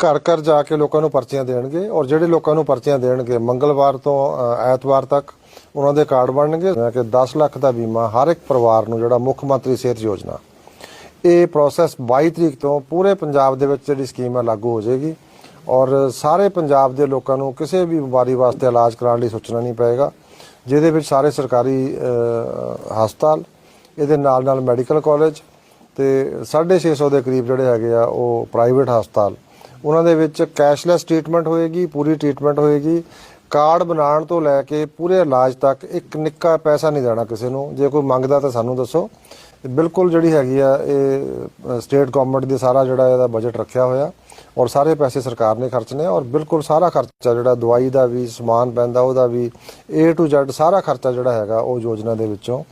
ਘਰ ਘਰ ਜਾ ਕੇ ਲੋਕਾਂ ਨੂੰ ਪਰਚੀਆਂ ਦੇਣਗੇ ਔਰ ਜਿਹੜੇ ਲੋਕਾਂ ਨੂੰ ਪਰਚੀਆਂ ਦੇਣਗੇ ਮੰਗਲਵਾਰ ਤੋਂ ਐਤਵਾਰ ਤੱਕ ਉਹਨਾਂ ਦੇ ਕਾਰਡ ਬਣਨਗੇ। ਜਿਵੇਂ ਕਿ 10 ਲੱਖ ਦਾ ਬੀਮਾ ਹਰ ਇੱਕ ਪਰਿਵਾਰ ਨੂੰ, ਜਿਹੜਾ ਮੁੱਖ ਮੰਤਰੀ ਸਿਹਤ ਯੋਜਨਾ। ਇਹ ਪ੍ਰੋਸੈਸ 22 ਤਰੀਕ ਤੋਂ ਪੂਰੇ ਪੰਜਾਬ ਦੇ ਵਿੱਚ ਜਿਹੜੀ ਸਕੀਮ ਹੈ ਲਾਗੂ ਹੋ ਜਾਏਗੀ ਔਰ ਸਾਰੇ ਪੰਜਾਬ ਦੇ ਲੋਕਾਂ ਨੂੰ ਕਿਸੇ ਵੀ ਬਿਮਾਰੀ ਵਾਸਤੇ ਇਲਾਜ ਕਰਾਉਣ ਲਈ ਸੋਚਣਾ ਨਹੀਂ ਪਏਗਾ, ਜਿਹਦੇ ਵਿੱਚ ਸਾਰੇ ਸਰਕਾਰੀ ਹਸਪਤਾਲ, ਇਹਦੇ ਨਾਲ ਨਾਲ ਮੈਡੀਕਲ ਕਾਲਜ ਤੇ 650 ਦੇ ਕਰੀਬ ਜਿਹੜੇ ਹੈਗੇ ਆ ਉਹ ਪ੍ਰਾਈਵੇਟ ਹਸਪਤਾਲ ਉਹਨਾਂ ਦੇ ਵਿੱਚ ਕੈਸ਼ਲੈਸ ਟ੍ਰੀਟਮੈਂਟ ਹੋਏਗੀ ਪੂਰੀ ਟ੍ਰੀਟਮੈਂਟ ਹੋਏਗੀ। ਕਾਰਡ ਬਣਾਉਣ ਤੋਂ ਲੈ ਕੇ ਪੂਰੇ ਇਲਾਜ ਤੱਕ ਇੱਕ ਨਿੱਕਾ ਪੈਸਾ ਨਹੀਂ ਦੇਣਾ ਕਿਸੇ ਨੂੰ। ਜੇ ਕੋਈ ਮੰਗਦਾ ਤਾਂ ਸਾਨੂੰ ਦੱਸੋ। ਬਿਲਕੁਲ ਜਿਹੜੀ ਹੈਗੀ ਆ, ਇਹ ਸਟੇਟ ਗਵਰਨਮੈਂਟ ਦੀ ਸਾਰਾ ਜਿਹੜਾ ਇਹਦਾ ਬਜਟ ਰੱਖਿਆ ਹੋਇਆ ਔਰ ਸਾਰੇ ਪੈਸੇ ਸਰਕਾਰ ਨੇ ਖਰਚਨੇ ਔਰ ਬਿਲਕੁਲ ਸਾਰਾ ਖਰਚਾ ਜਿਹੜਾ ਦਵਾਈ ਦਾ ਵੀ, ਸਮਾਨ ਪੈਂਦਾ ਉਹਦਾ ਵੀ, A to Z ਸਾਰਾ ਖਰਚਾ ਜਿਹੜਾ ਹੈਗਾ ਉਹ ਯੋਜਨਾ ਦੇ ਵਿੱਚੋਂ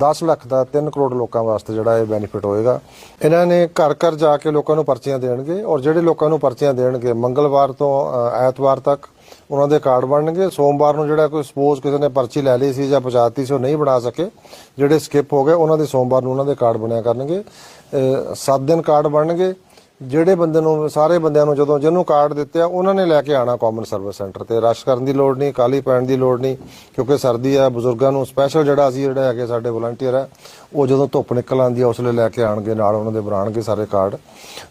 10 ਲੱਖ ਦਾ 3 ਕਰੋੜ ਲੋਕਾਂ ਵਾਸਤੇ ਜਿਹੜਾ ਇਹ ਬੈਨੀਫਿਟ ਹੋਏਗਾ। ਇਹਨਾਂ ਨੇ ਘਰ ਘਰ ਜਾ ਕੇ ਲੋਕਾਂ ਨੂੰ ਪਰਚੀਆਂ ਦੇਣਗੇ ਔਰ ਜਿਹੜੇ ਲੋਕਾਂ ਨੂੰ ਪਰਚੀਆਂ ਦੇਣਗੇ, ਮੰਗਲਵਾਰ ਤੋਂ ਐਤਵਾਰ ਤੱਕ ਉਹਨਾਂ ਦੇ ਕਾਰਡ ਬਣਨਗੇ। ਸੋਮਵਾਰ ਨੂੰ ਜਿਹੜਾ ਕੋਈ ਸਪੋਜ਼ ਕਿਸੇ ਨੇ ਪਰਚੀ ਲੈ ਲਈ ਸੀ ਜਾਂ ਪਹੁੰਚਾਤੀ ਸੀ, ਉਹ ਨਹੀਂ ਬਣਾ ਸਕੇ। ਜਿਹੜੇ ਸਕਿਪ ਹੋ ਗਏ, ਉਹਨਾਂ ਦੇ ਸੋਮਵਾਰ ਨੂੰ ਉਹਨਾਂ ਦੇ ਕਾਰਡ ਬਣਿਆ ਕਰਨਗੇ। 7 ਦਿਨ ਕਾਰਡ ਬਣਨਗੇ। ਜਿਹੜੇ ਬੰਦੇ ਨੂੰ, ਸਾਰੇ ਬੰਦਿਆਂ ਨੂੰ ਜਦੋਂ ਜਿਹਨੂੰ ਕਾਰਡ ਦਿੱਤੇ ਆ, ਉਹਨਾਂ ਨੇ ਲੈ ਕੇ ਆਣਾ ਕਾਮਨ ਸਰਵਿਸ ਸੈਂਟਰ ਤੇ। ਰਸ਼ ਕਰਨ ਦੀ ਲੋੜ ਨਹੀਂ ਕਾਲੀ ਪੈਣ ਦੀ ਲੋੜ ਨਹੀਂ, ਕਿਉਂਕਿ ਸਰਦੀ ਆ, ਬਜ਼ੁਰਗਾਂ ਨੂੰ ਸਪੈਸ਼ਲ ਜਿਹੜਾ ਅਸੀਂ ਜਿਹੜੇ ਹੈਗੇ ਸਾਡੇ ਵਲੰਟੀਅਰ ਆ, ਉਹ ਜਦੋਂ ਧੁੱਪ ਨਿਕਲ ਆਉਂਦੀ ਆ, ਉਸ ਵੇਲੇ ਲੈ ਕੇ ਆਣਗੇ ਨਾਲ ਉਹਨਾਂ ਦੇ ਬਣਾਉਣਗੇ ਸਾਰੇ ਕਾਰਡ।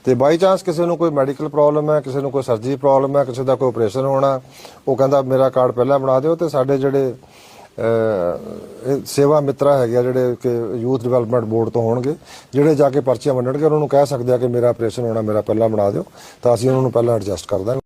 ਤੇ ਬਾਈ ਚਾਂਸ ਕਿਸੇ ਨੂੰ ਕੋਈ ਮੈਡੀਕਲ ਪ੍ਰੋਬਲਮ ਹੈ ਕਿਸੇ ਨੂੰ ਕੋਈ ਸਰਜਰੀ ਪ੍ਰੋਬਲਮ ਹੈ ਕਿਸੇ ਦਾ ਕੋਈ ਆਪਰੇਸ਼ਨ ਹੋਣਾ, ਉਹ ਕਹਿੰਦਾ, ਮੇਰਾ ਕਾਰਡ ਪਹਿਲਾਂ ਬਣਾ ਦਿਓ। ਤੇ ਸਾਡੇ ਜਿਹੜੇ ਸੇਵਾ ਮਿੱਤਰਾ ਹੈਗੇ ਆ ਜਿਹੜੇ ਕਿ ਯੂਥ ਡਿਵੈਲਪਮੈਂਟ ਬੋਰਡ ਤੋਂ ਹੋਣਗੇ, ਜਿਹੜੇ ਜਾ ਕੇ ਪਰਚੀਆਂ ਵੰਡਣਗੇ, ਉਹਨਾਂ ਨੂੰ ਕਹਿ ਸਕਦੇ ਆ ਕਿ ਮੇਰਾ ਆਪਰੇਸ਼ਨ ਹੋਣਾ ਮੇਰਾ ਪਹਿਲਾਂ ਬਣਾ ਦਿਓ, ਤਾਂ ਅਸੀਂ ਉਹਨਾਂ ਨੂੰ ਪਹਿਲਾਂ ਐਡਜਸਟ ਕਰ ਦਾਂਗੇ।